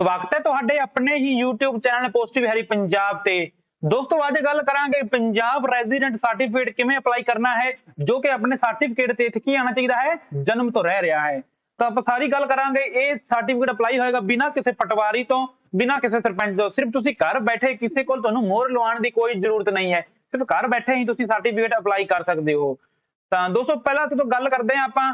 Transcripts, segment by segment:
ਸਵਾਗਤ ਹੈ ਤੁਹਾਡੇ ਆਪਣੇ ਹੀ YouTube channel positive Harry Punjab ਤੇ। ਦੋਸਤੋ, ਅੱਜ ਗੱਲ ਕਰਾਂਗੇ ਪੰਜਾਬ ਰੈਜ਼ੀਡੈਂਟ ਸਰਟੀਫਿਕੇਟ ਕਿਵੇਂ ਅਪਲਾਈ ਕਰਨਾ ਹੈ, ਜੋ ਕਿ ਆਪਣੇ ਸਰਟੀਫਿਕੇਟ ਤੇ ਇੱਥੇ ਕੀ ਆਣਾ ਚਾਹੀਦਾ ਹੈ, ਜਨਮ ਤੋਂ ਰਹਿ ਰਿਹਾ ਹੈ। ਤਾਂ ਆਪਾਂ ਸਾਰੀ ਗੱਲ ਕਰਾਂਗੇ, ਇਹ ਸਰਟੀਫਿਕੇਟ ਅਪਲਾਈ ਹੋਏਗਾ ਬਿਨਾਂ ਕਿਸੇ ਪਟਵਾਰੀ ਤੋਂ, ਬਿਨਾਂ ਕਿਸੇ ਸਰਪੰਚ ਤੋਂ। ਸਿਰਫ ਤੁਸੀਂ ਘਰ ਬੈਠੇ ਕਿਸੇ ਕੋਲ ਤੁਹਾਨੂੰ ਮੋਹਰ ਲਵਾਉਣ ਦੀ ਕੋਈ ਜ਼ਰੂਰਤ ਨਹੀਂ ਹੈ। ਸਿਰਫ ਘਰ ਬੈਠੇ ਹੀ ਤੁਸੀਂ ਸਰਟੀਫਿਕੇਟ ਅਪਲਾਈ ਕਰ ਸਕਦੇ ਹੋ। ਤਾਂ ਦੋਸਤੋ, ਪਹਿਲਾਂ ਤੋਂ ਗੱਲ ਕਰਦੇ ਹਾਂ ਆਪਾਂ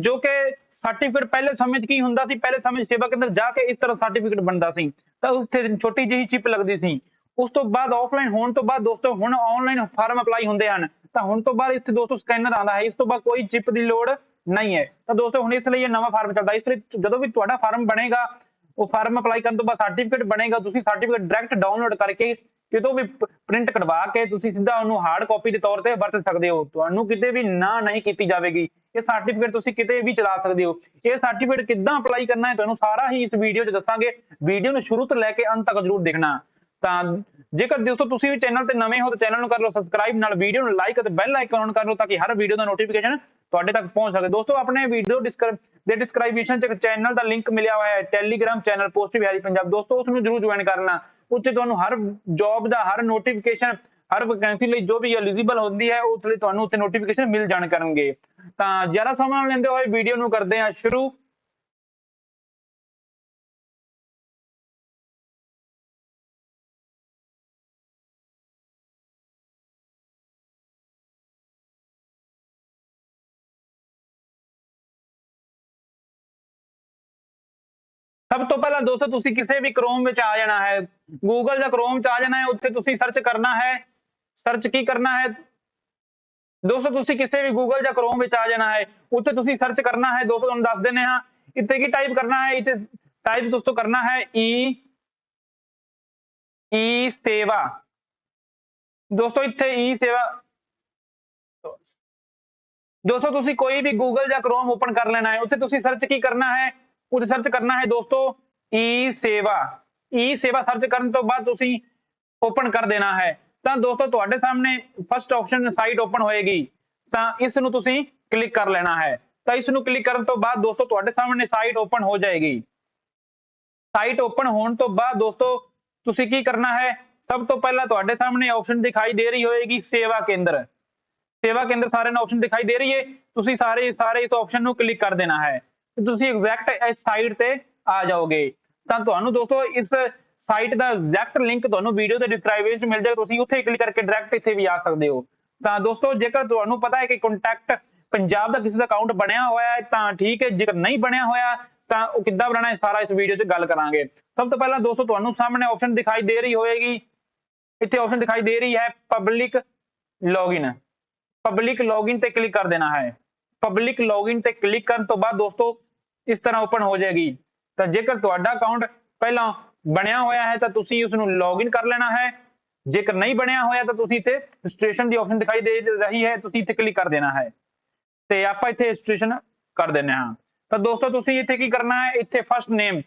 ਜੋ ਕਿ ਸਰਟੀਫਿਕੇਟ ਪਹਿਲੇ ਸਮੇਂ 'ਚ ਕੀ ਹੁੰਦਾ ਸੀ? ਪਹਿਲੇ ਸਮੇਂ 'ਚ ਸੇਵਾ ਕੇਂਦਰ ਜਾ ਕੇ ਇਸ ਤਰ੍ਹਾਂ ਸਰਟੀਫਿਕੇਟ ਬਣਦਾ ਸੀ। ਤਾਂ ਉੱਥੇ ਛੋਟੀ ਜਿਹੀ ਚਿਪ ਲੱਗਦੀ ਸੀ। ਉਸ ਤੋਂ ਬਾਅਦ ਆਫਲਾਈਨ ਹੋਣ ਤੋਂ ਬਾਅਦ ਦੋਸਤੋ ਹੁਣ ਆਨਲਾਈਨ ਫਾਰਮ ਅਪਲਾਈ ਹੁੰਦੇ ਹਨ। ਤਾਂ ਹੁਣ ਤੋਂ ਬਾਅਦ ਇੱਥੇ ਦੋਸਤੋ ਸਕੈਨਰ ਆਉਂਦਾ ਹੈ। ਇਸ ਤੋਂ ਬਾਅਦ ਕੋਈ ਚਿਪ ਦੀ ਲੋੜ ਨਹੀਂ ਹੈ। ਤਾਂ ਦੋਸਤੋ ਹੁਣ ਇਸ ਲਈ ਇਹ ਨਵਾਂ ਫਾਰਮ ਚੱਲਦਾ ਇਸ ਲਈ ਜਦੋਂ ਵੀ ਤੁਹਾਡਾ ਫਾਰਮ ਬਣੇਗਾ, ਉਹ ਫਾਰਮ ਅਪਲਾਈ ਕਰਨ ਤੋਂ ਬਾਅਦ ਸਰਟੀਫਿਕੇਟ ਬਣੇਗਾ। ਤੁਸੀਂ ਸਰਟੀਫਿਕੇਟ ਡਾਇਰੈਕਟ ਡਾਊਨਲੋਡ ਕਰਕੇ ਕਿਤੋਂ ਵੀ ਪ੍ਰਿੰਟ ਕਢਵਾ ਕੇ ਤੁਸੀਂ ਸਿੱਧਾ ਉਹਨੂੰ ਹਾਰਡ ਕਾਪੀ ਦੇ ਤੌਰ ਤੇ ਵਰਤ ਸਕਦੇ ਹੋ। ਤੁਹਾਨੂੰ ਕਿਤੇ ਵੀ ਨਾ ਨਹੀਂ ਕੀਤੀ ਜਾਵੇਗੀ। ਇਹ ਸਰਟੀਫਿਕੇਟ ਤੁਸੀਂ ਕਿਤੇ ਵੀ ਚਲਾ ਸਕਦੇ ਹੋ। ਇਹ ਸਰਟੀਫਿਕੇਟ ਕਿੱਦਾਂ ਅਪਲਾਈ ਕਰਨਾ ਹੈ ਤੁਹਾਨੂੰ ਸਾਰਾ ਹੀ ਇਸ ਵੀਡੀਓ 'ਚ ਦੱਸਾਂਗੇ। ਵੀਡੀਓ ਨੂੰ ਸ਼ੁਰੂ ਤੋਂ ਲੈ ਕੇ ਅੰਤ ਤੱਕ ਜ਼ਰੂਰ ਦੇਖਣਾ। ਤਾਂ ਜੇਕਰ ਦੋਸਤੋ ਤੁਸੀਂ ਵੀ ਚੈਨਲ ਤੇ ਨਵੇਂ ਹੋ ਤਾਂ ਚੈਨਲ ਨੂੰ ਕਰ ਲਓ ਸਬਸਕ੍ਰਾਈਬ ਨਾਲ ਵੀਡੀਓ ਨੂੰ ਲਾਈਕ ਅਤੇ ਬੈਲ ਆਈਕਨ ਔਨ ਕਰ ਲਓ ਤਾਂ ਕਿ ਹਰ ਵੀਡੀਓ ਦਾ ਨੋਟੀਫਿਕੇਸ਼ਨ ਤੁਹਾਡੇ ਤੱਕ ਪਹੁੰਚ ਸਕੇ। ਦੋਸਤੋ, ਆਪਣੇ ਵੀਡੀਓ ਦੇ ਡਿਸਕ੍ਰਿਪਸ਼ਨ 'ਚ ਚੈਨਲ ਦਾ ਲਿੰਕ ਮਿਲਿਆ ਹੋਇਆ ਹੈ Telegram channel positive Harry Punjab ਦੋਸਤੋ ਉਸ ਨੂੰ ਜ਼ਰੂਰ ਜੁਆਇਨ ਕਰਨਾ। ਉੱਥੇ ਤੁਹਾਨੂੰ ਹਰ ਜੌਬ ਦਾ, ਹਰ ਨੋਟੀਫਿਕੇਸ਼ਨ ਹਰ ਵੈਕੈਂਸੀ ਲਈ ਜੋ ਵੀ ਐਲੀਜੀਬਲ ਹੁੰਦੀ ਹੈ, ਉਸ ਲਈ ਤੁਹਾਨੂੰ ਉੱਥੇ ਨੋਟੀਫਿਕੇਸ਼ਨ ਮਿਲ ਜਾਣ ਕਰਨਗੇ। ਤਾਂ ਜ਼ਿਆਦਾ ਸਮਾਂ ਲੈਂਦੇ ਹੋਏ ਵੀਡੀਓ ਨੂੰ ਕਰਦੇ ਹਾਂ ਸ਼ੁਰੂ। ਸਭ ਤੋਂ ਪਹਿਲਾਂ ਦੋਸਤੋ, ਤੁਸੀਂ ਕਿਸੇ ਵੀ ਕ੍ਰੋਮ ਵਿੱਚ ਆ ਜਾਣਾ ਹੈ ਗੂਗਲ ਜਾਂ ਕ੍ਰੋਮ 'ਚ ਆ ਜਾਣਾ ਹੈ, ਉੱਥੇ ਤੁਸੀਂ ਸਰਚ ਕਰਨਾ ਹੈ। ਸਰਚ ਕੀ ਕਰਨਾ ਹੈ ਦੋਸਤੋ ਤੁਸੀਂ ਕਿਸੇ ਵੀ ਗੂਗਲ ਜਾਂ ਕ੍ਰੋਮ ਵਿੱਚ ਆ ਜਾਣਾ ਹੈ ਉੱਥੇ ਤੁਸੀਂ ਸਰਚ ਕਰਨਾ ਹੈ ਦੋਸਤੋ ਤੁਹਾਨੂੰ ਦੱਸ ਦਿੰਦੇ ਹਾਂ ਇੱਥੇ ਕੀ ਟਾਈਪ ਕਰਨਾ ਹੈ ਇੱਥੇ ਟਾਈਪ ਦੋਸਤੋ ਕਰਨਾ ਹੈ ਈ ਈ ਸੇਵਾ ਦੋਸਤੋ ਇੱਥੇ ਈ ਸੇਵਾ ਦੋਸਤੋ ਤੁਸੀਂ ਕੋਈ ਵੀ ਗੂਗਲ ਜਾਂ ਕ੍ਰੋਮ ਓਪਨ ਕਰ ਲੈਣਾ ਹੈ ਉੱਥੇ ਤੁਸੀਂ ਸਰਚ ਕੀ ਕਰਨਾ ਹੈ ਉੱਥੇ ਸਰਚ ਕਰਨਾ ਹੈ ਦੋਸਤੋ ਈ ਸੇਵਾ ਈ ਸੇਵਾ ਸਰਚ ਕਰਨ ਤੋਂ ਬਾਅਦ ਤੁਸੀਂ ਓਪਨ ਕਰ ਦੇਣਾ ਹੈ ਤਾਂ ਦੋਸਤੋ ਤੁਹਾਡੇ ਸਾਹਮਣੇ ਫਸਟ ਆਪਸ਼ਨ ਸਾਈਟ ਓਪਨ ਹੋਏਗੀ। ਤਾਂ ਇਸ ਨੂੰ ਤੁਸੀਂ ਕਲਿੱਕ ਕਰ ਲੈਣਾ ਹੈ। ਤਾਂ ਇਸ ਨੂੰ ਕਲਿੱਕ ਕਰਨ ਤੋਂ ਬਾਅਦ ਦੋਸਤੋ ਤੁਹਾਡੇ ਸਾਹਮਣੇ ਸਾਈਟ ਓਪਨ ਹੋ ਜਾਏਗੀ। ਸਾਈਟ ਓਪਨ ਹੋਣ ਤੋਂ ਬਾਅਦ ਦੋਸਤੋ ਤੁਸੀਂ ਕੀ ਕਰਨਾ ਹੈ? ਸਭ ਤੋਂ ਪਹਿਲਾਂ ਤੁਹਾਡੇ ਸਾਹਮਣੇ ਆਪਸ਼ਨ ਦਿਖਾਈ ਦੇ ਰਹੀ ਹੋਏਗੀ ਸੇਵਾ ਕੇਂਦਰ। ਸੇਵਾ ਕੇਂਦਰ ਸਾਰੇ ਨੂੰ ਆਪਸ਼ਨ ਦਿਖਾਈ ਦੇ ਰਹੀ ਹੈ। ਤੁਸੀਂ ਸਾਰੇ ਸਾਰੇ ਇਸ ਆਪਸ਼ਨ ਨੂੰ ਕਲਿੱਕ ਕਰ ਦੇਣਾ ਹੈ। ਤੁਸੀਂ ਐਗਜ਼ੈਕਟ ਇਸ ਸਾਈਟ ਤੇ ਆ ਜਾਓਗੇ। ਤਾਂ ਤੁਹਾਨੂੰ ਦੋਸਤੋ ਇਸ ਸਾਈਟ ਦਾ ਐਗਜ਼ੈਕਟ ਲਿੰਕ ਤੁਹਾਨੂੰ ਵੀਡੀਓ ਦੇ ਡਿਸਕ੍ਰਿਪਸ਼ਨ ਵਿੱਚ ਮਿਲ ਜਾਏਗਾ, ਤੁਸੀਂ ਉੱਥੇ ਕਲਿੱਕ ਕਰਕੇ ਡਾਇਰੈਕਟ ਇੱਥੇ ਵੀ ਆ ਸਕਦੇ ਹੋ। ਤਾਂ ਦੋਸਤੋ, ਜੇਕਰ ਤੁਹਾਨੂੰ ਪਤਾ ਹੈ ਕਿ ਕੰਟੈਕਟ ਪੰਜਾਬ ਦਾ ਕਿਸੇ ਦਾ ਅਕਾਊਂਟ ਬਣਿਆ ਹੋਇਆ ਹੈ, ਤਾਂ ਠੀਕ ਹੈ, ਜੇਕਰ ਨਹੀਂ ਬਣਿਆ ਹੋਇਆ, ਤਾਂ ਉਹ ਕਿੱਦਾਂ ਬਣਾਉਣਾ ਹੈ, ਸਾਰਾ ਇਸ ਵੀਡੀਓ 'ਚ ਗੱਲ ਕਰਾਂਗੇ। ਸਭ ਤੋਂ ਪਹਿਲਾਂ ਦੋਸਤੋ, ਤੁਹਾਨੂੰ ਸਾਹਮਣੇ ਆਪਸ਼ਨ ਦਿਖਾਈ ਦੇ ਰਹੀ ਹੋਏਗੀ। ਇੱਥੇ ਆਪਸ਼ਨ ਦਿਖਾਈ ਦੇ ਰਹੀ ਹੈ ਪਬਲਿਕ ਲੌਗਇਨ ਪਬਲਿਕ ਲੌਗਇਨ ਤੇ ਕਲਿੱਕ ਕਰ ਦੇਣਾ ਹੈ। ਪਬਲਿਕ ਲੌਗਇਨ ਤੇ ਕਲਿੱਕ ਕਰਨ ਤੋਂ ਬਾਅਦ ਦੋਸਤੋ, ਇਸ ਤਰ੍ਹਾਂ ਓਪਨ ਹੋ ਜਾਏਗੀ। ਤਾਂ ਜੇਕਰ ਤੁਹਾਡਾ ਅਕਾਊਂਟ ਪਹਿਲਾਂ ਬਣਿਆ ਹੋਇਆ ਹੈ, ਤਾਂ ਤੁਸੀਂ ਉਸ ਨੂੰ ਲੌਗਇਨ ਕਰ ਲੈਣਾ ਹੈ। ਜੇਕਰ ਨਹੀਂ ਬਣਿਆ ਹੋਇਆ, ਤਾਂ ਤੁਸੀਂ ਇੱਥੇ ਰਜਿਸਟ੍ਰੇਸ਼ਨ ਦੀ ਆਪਸ਼ਨ ਦਿਖਾਈ ਦੇ ਰਹੀ ਹੈ, ਤੁਸੀਂ ਇੱਥੇ ਕਲਿੱਕ ਕਰ ਦੇਣਾ ਹੈ। ਤੇ ਆਪਾਂ ਇੱਥੇ ਰਜਿਸਟ੍ਰੇਸ਼ਨ ਕਰ ਦਿੰਦੇ ਹਾਂ। ਤਾਂ ਦੋਸਤੋ, ਤੁਸੀਂ ਇੱਥੇ ਕੀ ਕਰਨਾ ਹੈ? ਇੱਥੇ ਫਸਟ ਨੇਮ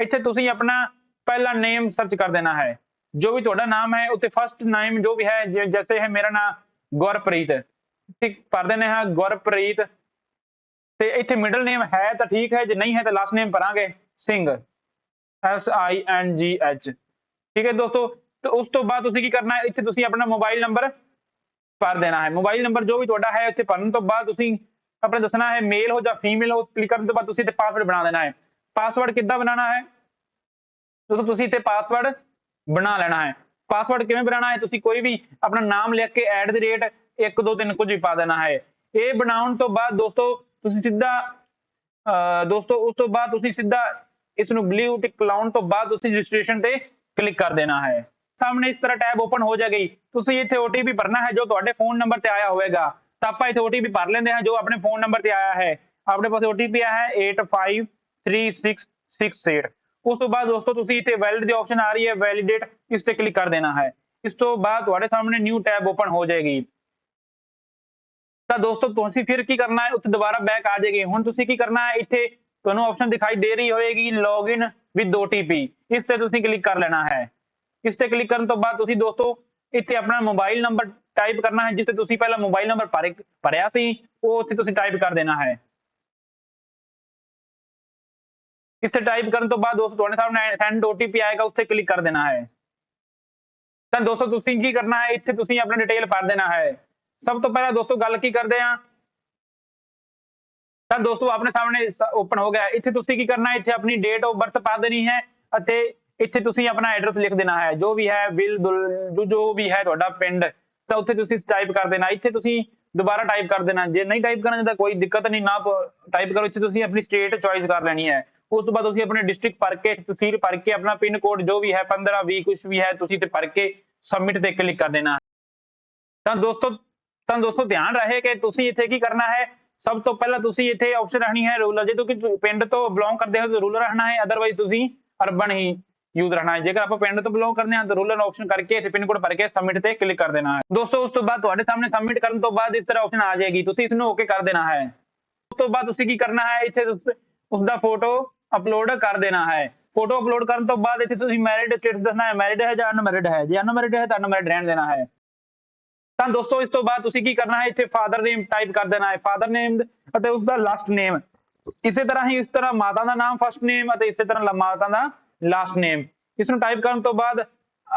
ਇੱਥੇ ਤੁਸੀਂ ਆਪਣਾ ਪਹਿਲਾ ਨੇਮ ਸਰਚ ਕਰ ਦੇਣਾ ਹੈ। ਜੋ ਵੀ ਤੁਹਾਡਾ ਨਾਮ ਹੈ, ਉੱਥੇ ਫਸਟ ਨੇਮ ਜੋ ਵੀ ਹੈ, ਜਿ- ਜੈਸੇ ਹੈ ਮੇਰਾ ਨਾਮ, ਗੁਰਪ੍ਰੀਤ। ਠੀਕ, ਭਰ ਦਿੰਦੇ ਹਾਂ, ਗੁਰਪ੍ਰੀਤ। ਤੇ ਇੱਥੇ ਮਿਡਲ ਨੇਮ ਹੈ ਤਾਂ ਠੀਕ ਹੈ, ਜੇ ਨਹੀਂ ਹੈ ਤਾਂ last name ਭਰਾਂਗੇ, Singh. S I N G H ਠੀਕ ਹੈ ਦੋਸਤੋ, ਤੇ ਉਸ ਤੋਂ ਬਾਅਦ ਤੁਸੀਂ ਕੀ ਕਰਨਾ ਹੈ? ਇੱਥੇ ਤੁਸੀਂ ਆਪਣਾ ਮੋਬਾਈਲ ਨੰਬਰ ਭਰ ਦੇਣਾ ਹੈ। ਮੋਬਾਈਲ ਨੰਬਰ ਜੋ ਵੀ ਤੁਹਾਡਾ ਹੈ, ਇੱਥੇ ਭਰਨ ਤੋਂ ਬਾਅਦ ਤੁਸੀਂ ਆਪਣੇ ਦੱਸਣਾ ਹੈ ਮੇਲ ਹੋ ਜਾਂ ਫੀਮੇਲ ਹੋ ਕਲਿੱਕ ਕਰਨ ਤੋਂ ਬਾਅਦ ਤੁਸੀਂ ਇੱਥੇ ਪਾਸਵਰਡ ਬਣਾ ਦੇਣਾ ਹੈ। ਪਾਸਵਰਡ ਕਿੱਦਾਂ ਬਣਾਉਣਾ ਹੈ? ਦੋਸਤੋ, ਤੁਸੀਂ ਇੱਥੇ ਪਾਸਵਰਡ ਬਣਾ ਲੈਣਾ ਹੈ। ਪਾਸਵਰਡ ਕਿਵੇਂ ਬਣਾਉਣਾ ਹੈ? ਤੁਸੀਂ ਕੋਈ ਵੀ ਆਪਣਾ ਨਾਮ ਲਿਖ ਕੇ ਐਟ ਦੀ ਰੇਟ 1 2 3 ਕੁਝ ਵੀ ਪਾ ਦੇਣਾ ਹੈ। ਇਹ ਬਣਾਉਣ ਤੋਂ ਬਾਅਦ ਦੋਸਤੋ, ਤੁਸੀਂ ਸਿੱਧਾ, ਅਹ ਦੋਸਤੋ, ਉਸ ਤੋਂ ਬਾਅਦ ਤੁਸੀਂ ਸਿੱਧਾ ਇਸ ਨੂੰ ਬਲੂ ਟਿਕ ਲਾਉਣ ਤੋਂ ਬਾਅਦ ਤੁਸੀਂ ਰਜਿਸਟ੍ਰੇਸ਼ਨ ਤੇ ਕਲਿੱਕ ਕਰ ਦੇਣਾ ਹੈ। ਸਾਹਮਣੇ ਇਸ ਤਰ੍ਹਾਂ ਟੈਬ ਓਪਨ ਹੋ ਜਾਏਗੀ। ਤੁਸੀਂ ਇੱਥੇ OTP ਭਰਨਾ ਹੈ ਜੋ ਤੁਹਾਡੇ ਫੋਨ ਨੰਬਰ ਤੇ ਆਇਆ ਹੋਵੇਗਾ। ਤਾਂ ਆਪਾਂ ਇੱਥੇ OTP ਭਰ ਲੈਂਦੇ ਹਾਂ ਜੋ ਆਪਣੇ ਫੋਨ ਨੰਬਰ ਤੇ ਆਇਆ ਹੈ। ਆਪਣੇ ਪਾਸੇ OTP ਆਇਆ ਹੈ 853668 ਉਸ ਤੋਂ ਬਾਅਦ ਦੋਸਤੋ ਤੁਸੀਂ ਇੱਥੇ ਵੈਲਿਡ ਦੀ ਆਪਸ਼ਨ ਆ ਰਹੀ ਹੈ ਵੈਲੀਡੇਟ ਇਸ ਤੇ ਕਲਿੱਕ ਕਰ ਦੇਣਾ ਹੈ। ਇਸ ਤੋਂ ਬਾਅਦ ਤੁਹਾਡੇ ਸਾਹਮਣੇ ਨਿਊ ਟੈਬ ਓਪਨ ਹੋ ਜਾਏਗੀ। ਤਾਂ ਦੋਸਤੋ ਤੁਸੀਂ ਫਿਰ ਕੀ ਕਰਨਾ ਹੈ? ਉੱਥੇ ਦੁਬਾਰਾ ਬੈਕ ਆ ਜਾਏਗੀ। ਹੁਣ ਤੁਸੀਂ ਕੀ ਕਰਨਾ ਹੈ? ਇੱਥੇ ਤੁਹਾਨੂੰ ਆਪਸ਼ਨ ਦਿਖਾਈ ਦੇ ਰਹੀ ਹੋਏਗੀ ਲੌਗਇਨ ਵਿਦ OTP ਇਸ ਤੇ ਤੁਸੀਂ ਕਲਿੱਕ ਕਰ ਲੈਣਾ ਹੈ। ਇਸ ਤੇ ਕਲਿੱਕ ਕਰਨ ਤੋਂ ਬਾਅਦ ਤੁਸੀਂ ਦੋਸਤੋ, ਇੱਥੇ ਆਪਣਾ ਮੋਬਾਈਲ ਨੰਬਰ ਟਾਈਪ ਕਰਨਾ ਹੈ, ਜਿਸ ਤੇ ਤੁਸੀਂ ਪਹਿਲਾਂ ਮੋਬਾਈਲ ਨੰਬਰ ਭਰਿਆ ਸੀ, ਉਹ ਉੱਥੇ ਤੁਸੀਂ ਟਾਈਪ ਕਰ ਦੇਣਾ ਹੈ। ਇੱਥੇ ਟਾਈਪ ਕਰਨ ਤੋਂ ਬਾਅਦ ਦੋਸਤੋ, ਤੁਹਾਡੇ ਸਾਹਮਣੇ ਸੈਂਡ OTP ਆਏਗਾ, ਉੱਥੇ ਕਲਿੱਕ ਕਰ ਦੇਣਾ ਹੈ। ਤਾਂ ਦੋਸਤੋ, ਤੁਸੀਂ ਕੀ ਕਰਨਾ ਹੈ, ਇੱਥੇ ਤੁਸੀਂ ਆਪਣਾ ਡਿਟੇਲ ਭਰ ਦੇਣਾ ਹੈ। ਸਭ ਤੋਂ ਪਹਿਲਾਂ ਦੋਸਤੋ, ਗੱਲ ਕੀ ਕਰਦੇ ਆ ਤਾਂ ਦੋਸਤੋ, ਆਪਣੇ ਸਾਹਮਣੇ ਓਪਨ ਹੋ ਗਿਆ ਇੱਥੇ ਤੁਸੀਂ ਕੀ ਕਰਨਾ ਇੱਥੇ ਆਪਣੀ ਡੇਟ ਆਫ ਬਰਥ ਪਾ ਦੇਣੀ ਹੈ ਅਤੇ ਇੱਥੇ ਤੁਸੀਂ ਆਪਣਾ ਐਡਰੈਸ ਲਿਖ ਦੇਣਾ ਹੈ। ਜੋ ਵੀ ਹੈ, ਬਿਲ ਜੋ ਵੀ ਹੈ ਤੁਹਾਡਾ ਪਿੰਡ, ਤਾਂ ਉੱਥੇ ਤੁਸੀਂ ਟਾਈਪ ਕਰ ਦੇਣਾ। ਇੱਥੇ ਤੁਸੀਂ ਦੁਬਾਰਾ ਟਾਈਪ ਕਰ ਦੇਣਾ। ਜੇ ਨਹੀਂ ਟਾਈਪ ਕਰਨਾ, ਤਾਂ ਕੋਈ ਦਿੱਕਤ ਨਹੀਂ। ਨਾ ਟਾਈਪ ਕਰੋ। ਇੱਥੇ ਤੁਸੀਂ ਆਪਣੀ ਸਟੇਟ ਚੋਇਸ ਕਰ ਲੈਣੀ ਹੈ। ਉਸ ਤੋਂ ਬਾਅਦ ਤੁਸੀਂ ਆਪਣੇ ਡਿਸਟ੍ਰਿਕਟ ਭਰ ਕੇ, ਤਹਿਸੀਲ ਭਰ ਕੇ, ਆਪਣਾ ਪਿੰਨ ਕੋਡ ਜੋ ਵੀ ਹੈ 15 20 ਕੁਝ ਵੀ ਹੈ, ਤੁਸੀਂ ਤੇ ਭਰ ਕੇ ਸਬਮਿਟ ਤੇ ਕਲਿੱਕ ਕਰ ਦੇਣਾ। ਤਾਂ ਦੋਸਤੋ ਤਾਂ ਦੋਸਤੋ, ਧਿਆਨ ਰਹੇ ਕਿ ਤੁਸੀਂ ਇੱਥੇ ਕੀ ਕਰਨਾ ਹੈ? ਸਭ ਤੋਂ ਪਹਿਲਾਂ ਤੁਸੀਂ ਇੱਥੇ ਆਪਸ਼ਨ ਰੱਖਣੀ ਹੈ ਰੂਰਲ ਜੇ ਤੁਸੀਂ ਪਿੰਡ ਤੋਂ ਬਿਲੋਂਗ ਕਰਦੇ ਹੋ ਤਾਂ ਰੂਰਲ ਰਹਿਣਾ ਹੈ ਅਦਰਵਾਈਜ਼ ਤੁਸੀਂ ਅਰਬਨ ਹੀ ਯੂਜ਼ ਰਹਿਣਾ ਹੈ। ਜੇਕਰ ਆਪਾਂ ਪਿੰਡ ਤੋਂ ਬਿਲੋਂਗ ਕਰਦੇ ਹਾਂ ਤਾਂ ਰੂਰਲ ਆਪਸ਼ਨ ਕਰਕੇ ਇੱਥੇ ਪਿੰਨ ਕੋਡ ਭਰ ਕੇ ਸਬਮਿਟ ਤੇ ਕਲਿੱਕ ਕਰ ਦੇਣਾ ਹੈ। ਦੋਸਤੋ, ਉਸ ਤੋਂ ਬਾਅਦ ਤੁਹਾਡੇ ਸਾਹਮਣੇ ਸਬਮਿਟ ਕਰਨ ਤੋਂ ਬਾਅਦ ਇਸ ਤਰ੍ਹਾਂ ਆਪਸ਼ਨ ਆ ਜਾਏਗੀ। ਤੁਸੀਂ ਇਸ ਨੂੰ ਓਕੇ ਕਰ ਦੇਣਾ ਹੈ। ਉਸ ਤੋਂ ਬਾਅਦ ਤੁਸੀਂ ਕੀ ਕਰਨਾ ਹੈ, ਇੱਥੇ ਉਸ ਦਾ ਫੋਟੋ ਅਪਲੋਡ ਕਰ ਦੇਣਾ ਹੈ। ਫੋਟੋ ਅਪਲੋਡ ਕਰਨ ਤੋਂ ਬਾਅਦ ਇੱਥੇ ਤੁਸੀਂ ਮੈਰਿਡ ਸਟੇਟਸ ਦੱਸਣਾ ਹੈ। ਮੈਰਿਡ ਹੈ ਜਾਂ ਅਨਮੈਰਿਡ ਹੈ? ਜੇ ਅਨਮੈਰਿਡ ਹੈ ਤਾਂ ਅਨਮੈਰਿਡ ਰਹਿਣ ਦੇਣਾ ਹੈ। ਤਾਂ ਦੋਸਤੋ, ਇਸ ਤੋਂ ਬਾਅਦ ਤੁਸੀਂ ਕੀ ਕਰਨਾ ਹੈ? ਇੱਥੇ ਫਾਦਰ ਨੇਮ ਟਾਈਪ ਕਰ ਦੇਣਾ ਹੈ। ਫਾਦਰ ਨੇਮ ਅਤੇ ਉਸ ਦਾ ਲਾਸਟ ਨੇਮ ਇਸੇ ਤਰ੍ਹਾਂ ਹੀ ਇਸ ਤਰ੍ਹਾਂ ਮਾਤਾ ਦਾ ਨਾਮ ਫਸਟ ਨੇਮ ਅਤੇ ਇਸੇ ਤਰ੍ਹਾਂ ਮਾਤਾ ਦਾ ਲਾਸਟ ਨੇਮ ਇਸ ਨੂੰ ਟਾਈਪ ਕਰਨ ਤੋਂ ਬਾਅਦ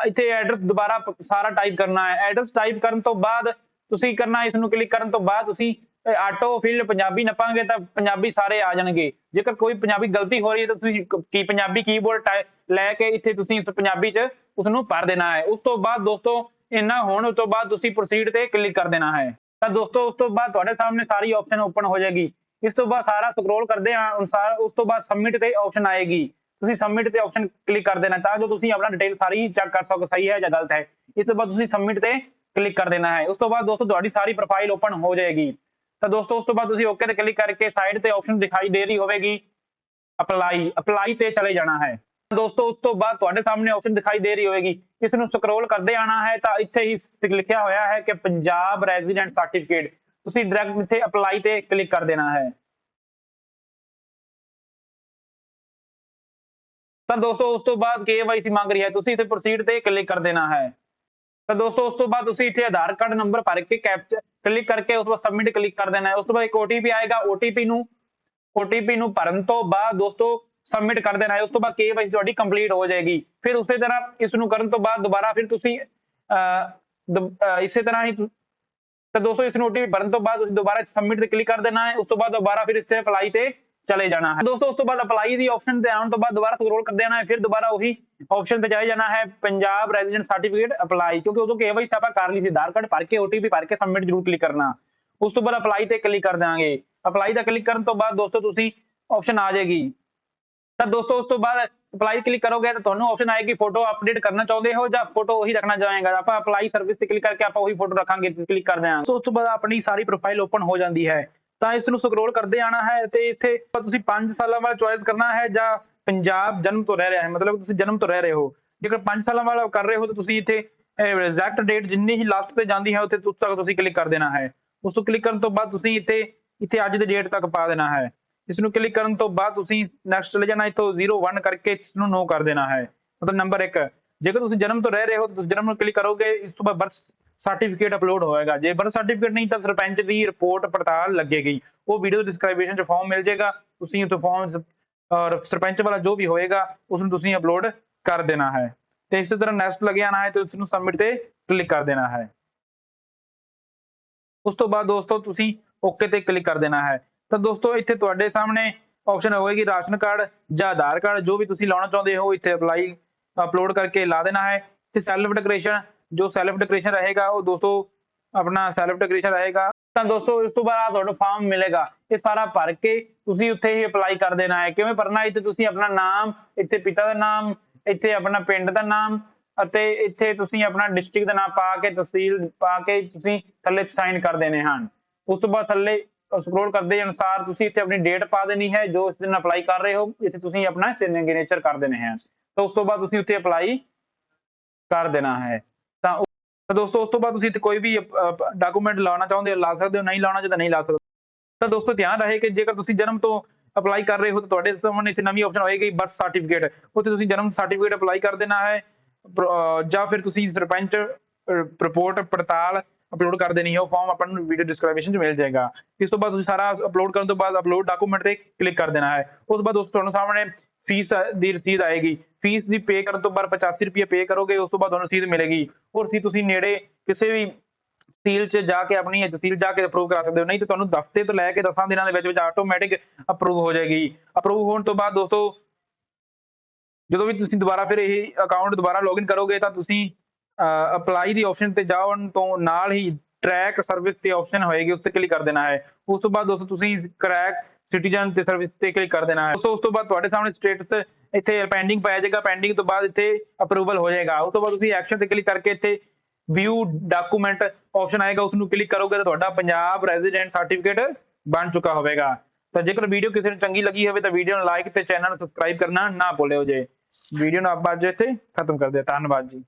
ਇੱਥੇ ਐਡਰੈਸ ਦੁਬਾਰਾ ਸਾਰਾ ਟਾਈਪ ਕਰਨਾ ਹੈ। ਐਡਰੈਸ ਟਾਈਪ ਕਰਨ ਤੋਂ ਬਾਅਦ ਤੁਸੀਂ ਕਰਨਾ ਇਸ ਨੂੰ ਕਲਿੱਕ ਕਰਨ ਤੋਂ ਬਾਅਦ ਤੁਸੀਂ ਆਟੋ ਫਿਲ ਪੰਜਾਬੀ ਨਪਾਂਗੇ ਤਾਂ ਪੰਜਾਬੀ ਸਾਰੇ ਆ ਜਾਣਗੇ। ਜੇਕਰ ਕੋਈ ਪੰਜਾਬੀ ਗਲਤੀ ਹੋ ਰਹੀ ਹੈ ਤਾਂ ਤੁਸੀਂ ਕੀ ਪੰਜਾਬੀ ਕੀਬੋਰਡ ਲੈ ਕੇ ਇੱਥੇ ਤੁਸੀਂ ਇਸ ਪੰਜਾਬੀ 'ਚ ਉਸ ਨੂੰ ਭਰ ਦੇਣਾ ਹੈ। ਉਸ ਤੋਂ ਬਾਅਦ ਦੋਸਤੋ ਇੰਨਾ ਹੋਣ ਤੋਂ ਬਾਅਦ ਤੁਸੀਂ ਪ੍ਰੋਸੀਡ ਤੇ ਕਲਿੱਕ ਕਰ ਦੇਣਾ ਹੈ। ਤਾਂ ਦੋਸਤੋ, ਉਸ ਤੋਂ ਬਾਅਦ ਤੁਹਾਡੇ ਸਾਹਮਣੇ ਸਾਰੀ ਆਪਸ਼ਨ ਓਪਨ ਹੋ ਜਾਏਗੀ। ਇਸ ਤੋਂ ਬਾਅਦ ਸਾਰਾ ਸਕਰੋਲ ਕਰਦੇ ਹਾਂ ਅਨੁਸਾਰ ਉਸ ਤੋਂ ਬਾਅਦ ਸਬਮਿਟ ਤੇ ਆਪਸ਼ਨ ਆਏਗੀ। ਤੁਸੀਂ ਸਬਮਿਟ ਤੇ ਆਪਸ਼ਨ ਕਲਿੱਕ ਕਰ ਦੇਣਾ, ਤਾਂ ਜੋ ਤੁਸੀਂ ਆਪਣਾ ਡਿਟੇਲ ਸਾਰੀ ਚੈੱਕ ਕਰ ਸਕੋ, ਸਹੀ ਹੈ ਜਾਂ ਗਲਤ ਹੈ। ਇਸ ਤੋਂ ਬਾਅਦ ਤੁਸੀਂ ਸਬਮਿਟ ਤੇ ਕਲਿੱਕ ਕਰ ਦੇਣਾ ਹੈ। ਉਸ ਤੋਂ ਬਾਅਦ ਦੋਸਤੋ, ਤੁਹਾਡੀ ਸਾਰੀ ਪ੍ਰੋਫਾਈਲ ਓਪਨ ਹੋ ਜਾਏਗੀ। ਤਾਂ ਦੋਸਤੋ, ਉਸ ਤੋਂ ਬਾਅਦ ਤੁਸੀਂ ਓਕੇ ਤੇ ਕਲਿੱਕ ਕਰਕੇ ਸਾਈਡ ਤੇ ਆਪਸ਼ਨ ਦਿਖਾਈ ਦੇ ਰਹੀ ਹੋਵੇਗੀ। ਅਪਲਾਈ ਅਪਲਾਈ ਤੇ ਚਲੇ ਜਾਣਾ ਹੈ। ਦੋਸਤੋ, ਉਸ ਤੋਂ ਬਾਅਦ ਤੁਹਾਡੇ ਸਾਹਮਣੇ ਆਪਸ਼ਨ ਦਿਖਾਈ ਦੇ ਰਹੀ ਹੋਵੇਗੀ। ਇਸ ਨੂੰ ਸਕਰੋਲ ਕਰਦੇ ਆਣਾ ਹੈ ਤਾਂ ਇੱਥੇ ਹੀ ਲਿਖਿਆ ਹੋਇਆ ਹੈ ਕਿ ਪੰਜਾਬ ਰੈਜ਼ੀਡੈਂਟ ਸਰਟੀਫਿਕੇਟ ਤੁਸੀਂ ਡਾਇਰੈਕਟ ਇੱਥੇ ਅਪਲਾਈ ਤੇ ਕਲਿੱਕ ਕਰ ਦੇਣਾ ਹੈ। ਤਾਂ ਦੋਸਤੋ, ਉਸ ਤੋਂ ਬਾਅਦ KYC ਮੰਗ ਰਹੀ ਹੈ। ਤੁਸੀਂ ਇੱਥੇ ਪ੍ਰੋਸੀਡ ਤੇ ਕਲਿੱਕ ਕਰ ਦੇਣਾ ਹੈ। ਤਾਂ ਦੋਸਤੋ, ਉਸ ਤੋਂ ਬਾਅਦ ਤੁਸੀਂ ਇੱਥੇ ਆਧਾਰ ਕਾਰਡ ਨੰਬਰ ਭਰ ਕੇ ਕੈਪਚਰ ਕਲਿੱਕ ਕਰਕੇ ਉਸ ਤੋਂ ਬਾਅਦ ਸਬਮਿਟ ਕਲਿੱਕ ਕਰ ਦੇਣਾ ਹੈ। ਉਸ ਤੋਂ ਬਾਅਦ ਇੱਕ OTP ਆਏਗਾ। OTP ਨੂੰ OTP ਨੂੰ ਭਰਨ ਤੋਂ ਬਾਅਦ ਦੋਸਤੋ ਸਬਮਿਟ ਕਰ ਦੇਣਾ ਹੈ ਉਸ ਤੋਂ ਬਾਅਦ KYC ਤੁਹਾਡੀ ਕੰਪਲੀਟ ਹੋ ਜਾਏਗੀ। ਫਿਰ ਉਸੇ ਤਰ੍ਹਾਂ ਇਸ ਨੂੰ ਕਰਨ ਤੋਂ ਬਾਅਦ ਦੁਬਾਰਾ ਫਿਰ ਤੁਸੀਂ ਅਹ, ਦ- ਇਸੇ ਤਰ੍ਹਾਂ ਹੀ ਤਾਂ ਦੋਸਤੋ ਇਸ ਨੂੰ OTP ਭਰਨ ਤੋਂ ਬਾਅਦ ਤੁਸੀਂ ਦੁਬਾਰਾ ਸਬਮਿਟ ਤੇ ਕਲਿੱਕ ਕਰ ਦੇਣਾ ਹੈ ਉਸ ਤੋਂ ਬਾਅਦ ਦੁਬਾਰਾ ਫਿਰ ਇਸ 'ਤੇ ਅਪਲਾਈ ਤੇ ਚਲੇ ਜਾਣਾ ਹੈ। ਦੋਸਤੋ ਉਸ ਤੋਂ ਬਾਅਦ ਅਪਲਾਈ ਦੀ ਆਪਸ਼ਨ ਤੇ ਆਉਣ ਤੋਂ ਬਾਅਦ ਦੁਬਾਰਾ ਸਕਰੋਲ ਕਰ ਦੇਣਾ ਹੈ ਫਿਰ ਦੁਬਾਰਾ ਉਹੀ ਆਪਸ਼ਨ ਤੇ ਚਲੇ ਜਾਣਾ ਹੈ ਪੰਜਾਬ ਰੈਜ਼ੀਡੈਂਟ ਸਰਟੀਫਿਕੇਟ ਅਪਲਾਈ ਕਿਉਂਕਿ ਉਦੋਂ KYC ਆਪਾਂ ਕਰ ਲਈ ਸੀ ਆਧਾਰ ਕਾਰਡ ਭਰ ਕੇ OTP ਭਰ ਕੇ ਸਬਮਿਟ ਜ਼ਰੂਰ ਕਲਿੱਕ ਕਰਨਾ। ਉਸ ਤੋਂ ਬਾਅਦ ਅਪਲਾਈ ਤੇ ਕਲਿੱਕ ਕਰ ਦਾਂਗੇ ਅਪਲਾਈ ਦਾ ਕਲਿੱਕ ਕਰਨ ਤੋਂ ਬਾਅਦ ਦੋਸਤੋ ਤੁਸੀਂ ਆਪਸ਼ਨ ਆ ਜਾਏਗੀ। ਤਾਂ ਦੋਸਤੋ, ਉਸ ਤੋਂ ਬਾਅਦ ਅਪਲਾਈ ਕਲਿੱਕ ਕਰੋਗੇ ਤਾਂ ਤੁਹਾਨੂੰ ਆਪਸ਼ਨ ਆਏਗੀ ਫੋਟੋ ਅਪਡੇਟ ਕਰਨਾ ਚਾਹੁੰਦੇ ਹੋ ਜਾਂ ਫੋਟੋ ਉਹੀ ਰੱਖਣਾ ਚਾਹੇਗਾ। ਆਪਾਂ ਅਪਲਾਈ ਸਰਵਿਸ ਤੇ ਕਲਿੱਕ ਕਰਕੇ ਆਪਾਂ ਉਹੀ ਫੋਟੋ ਰੱਖਾਂਗੇ ਕਲਿੱਕ ਕਰਦੇ ਹਾਂ ਸੋ ਉਸ ਤੋਂ ਬਾਅਦ ਆਪਣੀ ਸਾਰੀ ਪ੍ਰੋਫਾਈਲ ਓਪਨ ਹੋ ਜਾਂਦੀ ਹੈ। ਤਾਂ ਇਸ ਨੂੰ ਸਕਰੋਲ ਕਰਦੇ ਆਣਾ ਹੈ ਤੇ ਇੱਥੇ ਤੁਸੀਂ 5 ਸਾਲਾਂ ਵਾਲਾ ਚੁਆਇਸ ਕਰਨਾ ਹੈ ਜਾਂ ਪੰਜਾਬ ਜਨਮ ਤੋਂ ਰਹਿ ਰਿਹਾ ਹੈ। ਮਤਲਬ ਤੁਸੀਂ ਜਨਮ ਤੋਂ ਰਹਿ ਰਹੇ ਹੋ। ਜੇਕਰ 5 ਸਾਲਾਂ ਵਾਲਾ ਕਰ ਰਹੇ ਹੋ ਤਾਂ ਤੁਸੀਂ ਇੱਥੇ ਐਗਜ਼ੈਕਟ ਡੇਟ ਜਿੰਨੀ ਹੀ ਲਾਸਟ ਤੇ ਜਾਂਦੀ ਹੈ, ਉੱਥੇ ਤੱਕ ਤੁਸੀਂ ਕਲਿੱਕ ਕਰ ਦੇਣਾ ਹੈ। ਉਸ ਤੋਂ ਕਲਿੱਕ ਕਰਨ ਤੋਂ ਬਾਅਦ ਤੁਸੀਂ ਇੱਥੇ ਇੱਥੇ ਅੱਜ ਦੇ ਡੇਟ ਤੱਕ ਪਾ ਦੇਣਾ ਹੈ। ਇਸ ਨੂੰ ਕਲਿੱਕ ਕਰਨ ਤੋਂ ਬਾਅਦ ਤੁਸੀਂ ਨੈਕਸਟ ਚਲੇ ਜਾਣਾ ਇੱਥੋਂ 01 ਕਰਕੇ ਇਸ ਨੂੰ ਨੋ ਕਰ ਦੇਣਾ ਹੈ। ਮਤਲਬ ਨੰਬਰ 1 ਜੇਕਰ ਤੁਸੀਂ ਜਨਮ ਤੋਂ ਰਹਿ ਰਹੇ ਹੋ ਤਾਂ ਤੁਸੀਂ ਜਨਮ ਨੂੰ ਕਲਿੱਕ ਕਰੋਗੇ, ਇਸ ਤੋਂ ਬਾਅਦ ਬਰਥ ਸਰਟੀਫਿਕੇਟ ਅਪਲੋਡ ਹੋਏਗਾ। ਜੇ ਬਰਥ ਸਰਟੀਫਿਕੇਟ ਨਹੀਂ, ਤਾਂ ਸਰਪੰਚ ਦੀ ਰਿਪੋਰਟ ਪੜਤਾਲ ਲੱਗੇਗੀ। ਉਹ ਵੀਡੀਓ ਡਿਸਕ੍ਰਿਪਸ਼ਨ 'ਚ ਫਾਰਮ ਮਿਲ ਜਾਏਗਾ। ਤੁਸੀਂ ਉੱਥੇ ਫਾਰਮ ਔਰ ਸਰਪੰਚ ਵਾਲਾ ਜੋ ਵੀ ਹੋਏਗਾ ਉਸ ਨੂੰ ਤੁਸੀਂ ਅਪਲੋਡ ਕਰ ਦੇਣਾ ਹੈ। ਤੇ ਇਸੇ ਤਰ੍ਹਾਂ ਨੈਕਸਟ ਲੱਗੇ ਆਣਾ ਹੈ, ਤੇ ਉਸ ਨੂੰ ਸਬਮਿਟ ਤੇ ਕਲਿੱਕ ਕਰ ਦੇਣਾ ਹੈ। ਉਸ ਤੋਂ ਬਾਅਦ ਦੋਸਤੋ, ਤੁਸੀਂ ਓਕੇ ਤੇ ਕਲਿੱਕ ਕਰ ਦੇਣਾ ਹੈ। ਤਾਂ ਦੋਸਤੋ, ਇੱਥੇ ਤੁਹਾਡੇ ਸਾਹਮਣੇ ਆਪਸ਼ਨ ਹੋਏਗੀ ਰਾਸ਼ਨ ਕਾਰਡ ਜਾਂ ਆਧਾਰ ਕਾਰਡ ਜੋ ਵੀ ਤੁਸੀਂ ਲਾਉਣਾ ਚਾਹੁੰਦੇ ਹੋ, ਇੱਥੇ ਅਪਲਾਈ ਅਪਲੋਡ ਕਰਕੇ ਲਾ ਦੇਣਾ ਹੈ। ਤੇ ਸੈਲਫ ਡਿਕਲੇਰੇਸ਼ਨ ਜੋ ਸੈਲਫ ਡਿਕਲੇਰੇਸ਼ਨ ਰਹੇਗਾ, ਉਹ ਦੋਸਤੋ ਆਪਣਾ ਸੈਲਫ ਡਿਕਲੇਰੇਸ਼ਨ ਰਹੇਗਾ। ਤਾਂ ਦੋਸਤੋ, ਇਸ ਤੋਂ ਬਾਅਦ ਤੁਹਾਨੂੰ ਫਾਰਮ ਮਿਲੇਗਾ। ਇਹ ਸਾਰਾ ਭਰ ਕੇ ਤੁਸੀਂ ਉੱਥੇ ਹੀ ਅਪਲਾਈ ਕਰ ਦੇਣਾ ਹੈ। ਕਿਵੇਂ ਭਰਨਾ ਇੱਥੇ ਤੁਸੀਂ ਆਪਣਾ ਨਾਮ, ਇੱਥੇ ਪਿਤਾ ਦਾ ਨਾਮ, ਇੱਥੇ ਆਪਣਾ ਪਿੰਡ ਦਾ ਨਾਮ ਅਤੇ ਇੱਥੇ ਤੁਸੀਂ ਆਪਣਾ ਡਿਸਟ੍ਰਿਕਟ ਦਾ ਨਾਮ ਪਾ ਕੇ ਤਹਿਸੀਲ, ਪਾ ਕੇ ਤੁਸੀਂ ਥੱਲੇ ਸਾਈਨ ਕਰ ਦੇਣੇ ਹਨ। ਉਸ ਤੋਂ ਬਾਅਦ ਥੱਲੇ ਸਕਰੋਲ ਕਰਦੇ ਅਨੁਸਾਰ ਤੁਸੀਂ ਇੱਥੇ ਆਪਣੀ ਡੇਟ ਪਾ ਦੇਣੀ ਹੈ, ਜੋ ਇਸ ਦਿਨ ਅਪਲਾਈ ਕਰ ਰਹੇ ਹੋ, ਇੱਥੇ ਤੁਸੀਂ ਆਪਣਾ ਸਿਗਨੇਚਰ ਕਰ ਦੇਣੇ ਹਨ ਤਾਂ ਉਸ ਤੋਂ ਬਾਅਦ ਤੁਸੀਂ ਉੱਥੇ ਅਪਲਾਈ ਕਰ ਦੇਣਾ ਹੈ। ਤਾਂ ਦੋਸਤੋ, ਉਸ ਤੋਂ ਬਾਅਦ ਤੁਸੀਂ ਇੱਥੇ ਕੋਈ ਵੀ ਡਾਕੂਮੈਂਟ ਲਾਉਣਾ ਚਾਹੁੰਦੇ ਹੋ, ਲਾ ਸਕਦੇ ਹੋ, ਨਹੀਂ ਲਾਉਣਾ ਚਾਹੁੰਦੇ ਨਹੀਂ ਲਾ ਸਕਦੇ। ਤਾਂ ਦੋਸਤੋ, ਧਿਆਨ ਰਹੇ ਕਿ ਜੇਕਰ ਤੁਸੀਂ ਜਨਮ ਤੋਂ ਅਪਲਾਈ ਕਰ ਰਹੇ ਹੋ, ਤਾਂ ਤੁਹਾਡੇ ਸਾਹਮਣੇ ਇੱਥੇ ਨਵੀਂ ਆਪਸ਼ਨ ਹੋਏਗੀ ਬਰਥ ਸਰਟੀਫਿਕੇਟ ਉੱਥੇ ਤੁਸੀਂ ਜਨਮ ਸਰਟੀਫਿਕੇਟ ਅਪਲਾਈ ਕਰ ਦੇਣਾ ਹੈ। ਜਾਂ ਫਿਰ ਤੁਸੀਂ ਸਰਪੰਚ ਰਿਪੋਰਟ ਪੜਤਾਲ ਅਪਲੋਡ ਕਰ ਦੇਣੀ ਹੈ, ਉਹ ਫਾਰਮ ਆਪਾਂ ਨੂੰ ਵੀਡੀਓ ਡਿਸਕ੍ਰਿਪਸ਼ਨ 'ਚ ਮਿਲ ਜਾਏਗਾ। ਇਸ ਤੋਂ ਬਾਅਦ ਤੁਸੀਂ ਸਾਰਾ ਅਪਲੋਡ ਕਰਨ ਤੋਂ ਬਾਅਦ ਅਪਲੋਡ ਡਾਕੂਮੈਂਟ ਤੇ ਕਲਿੱਕ ਕਰ ਦੇਣਾ ਹੈ। ਉਸ ਤੋਂ ਬਾਅਦ ਦੋਸਤੋ ਤੁਹਾਨੂੰ ਸਾਹਮਣੇ ਫੀਸ ਦੀ ਰਸੀਦ ਆਏਗੀ। ਫੀਸ ਦੀ ਪੇ ਕਰਨ ਤੋਂ ਬਾਅਦ 85 ਰੁਪਏ ਪੇ ਕਰੋਗੇ, ਉਸ ਤੋਂ ਬਾਅਦ ਤੁਹਾਨੂੰ ਰਸੀਦ ਮਿਲੇਗੀ। ਉਹ ਰਸੀਦ ਤੁਸੀਂ ਨੇੜੇ ਕਿਸੇ ਵੀ ਤਹਿਸੀਲ 'ਚ ਜਾ ਕੇ ਆਪਣੀ ਤਹਿਸੀਲ ਜਾ ਕੇ ਅਪਰੂਵ ਕਰਾ ਸਕਦੇ ਹੋ। ਨਹੀਂ ਤਾਂ ਤੁਹਾਨੂੰ ਦਫ਼ਤੇ ਤੋਂ ਲੈ ਕੇ 10 ਦਿਨਾਂ ਦੇ ਵਿੱਚ ਵਿੱਚ ਆਟੋਮੈਟਿਕ ਅਪਰੂਵ ਹੋ ਜਾਏਗੀ। ਅਪਰੂਵ ਹੋਣ ਤੋਂ ਬਾਅਦ ਦੋਸਤੋ ਜਦੋਂ ਵੀ ਤੁਸੀਂ ਦੁਬਾਰਾ ਫਿਰ ਇਹ ਅਕਾਊਂਟ ਦੁਬਾਰਾ ਲੌਗਇਨ ਕਰੋਗੇ ਤਾਂ ਤੁਸੀਂ ਅਪਲਾਈ ਦੀ ਆਪਸ਼ਨ ਤੇ ਜਾਣ ਤੋਂ ਨਾਲ ਹੀ ਟਰੈਕ ਸਰਵਿਸ ਤੇ ਆਪਸ਼ਨ ਹੋਏਗੀ, ਉਸ ਤੇ ਕਲਿੱਕ ਕਰ ਦੇਣਾ ਹੈ। ਉਸ ਤੋਂ ਬਾਅਦ ਦੋਸਤੋ, ਤੁਸੀਂ ਕਰੈਕ ਸਿਟੀਜ਼ਨ ਤੇ ਸਰਵਿਸ ਤੇ ਕਲਿੱਕ ਕਰ ਦੇਣਾ ਹੈ। ਦੋਸਤੋ, ਉਸ ਤੋਂ ਬਾਅਦ ਤੁਹਾਡੇ ਸਾਹਮਣੇ ਸਟੇਟਸ ਇੱਥੇ ਪੈਂਡਿੰਗ ਪਾਇਆ ਜਾਏਗਾ। ਪੈਂਡਿੰਗ ਤੋਂ ਬਾਅਦ ਇੱਥੇ ਅਪਰੂਵਲ ਹੋ ਜਾਏਗਾ। ਉਸ ਤੋਂ ਬਾਅਦ ਤੁਸੀਂ ਐਕਸ਼ਨ ਤੇ ਕਲਿੱਕ ਕਰਕੇ ਇੱਥੇ ਵਿਊ ਡਾਕੂਮੈਂਟ ਆਪਸ਼ਨ ਆਏਗਾ ਉਸ ਨੂੰ ਕਲਿੱਕ ਕਰੋਗੇ ਤਾਂ ਤੁਹਾਡਾ ਪੰਜਾਬ ਰੈਜ਼ੀਡੈਂਟ ਸਰਟੀਫਿਕੇਟ ਬਣ ਚੁੱਕਾ ਹੋਵੇਗਾ। ਤਾਂ ਜੇਕਰ ਵੀਡੀਓ ਕਿਸੇ ਨੂੰ ਚੰਗੀ ਲੱਗੀ ਹੋਵੇ ਤਾਂ ਵੀਡੀਓ ਨੂੰ ਲਾਈਕ ਤੇ ਚੈਨਲ ਨੂੰ ਸਬਸਕ੍ਰਾਈਬ ਕਰਨਾ ਨਾ ਭੁੱਲਿਓ ਜੇ। ਵੀਡੀਓ ਨੂੰ ਆਪਾਂ ਅੱਜ ਇੱਥੇ ਖਤਮ ਕਰਦੇ ਹਾਂ। ਧੰਨਵਾਦ ਜੀ।